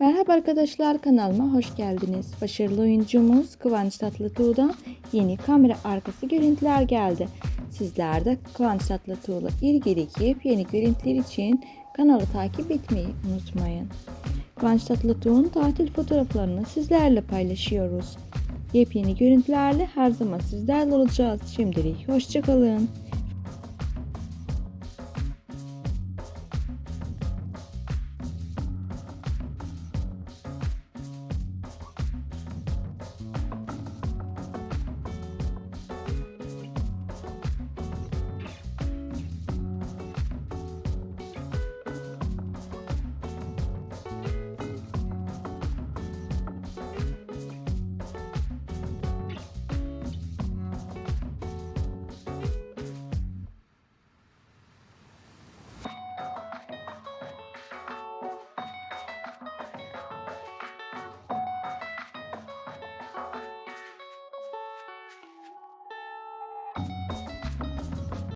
Merhaba arkadaşlar kanalıma hoş geldiniz. Başarılı oyuncumuz Kıvanç Tatlıtuğ'dan yeni kamera arkası görüntüler geldi. Sizler de Kıvanç Tatlıtuğ'la ilgili yepyeni görüntüler için kanalı takip etmeyi unutmayın. Kıvanç Tatlıtuğ'un tatil fotoğraflarını sizlerle paylaşıyoruz. Yepyeni görüntülerle her zaman sizlerle olacağız. Şimdilik hoşçakalın.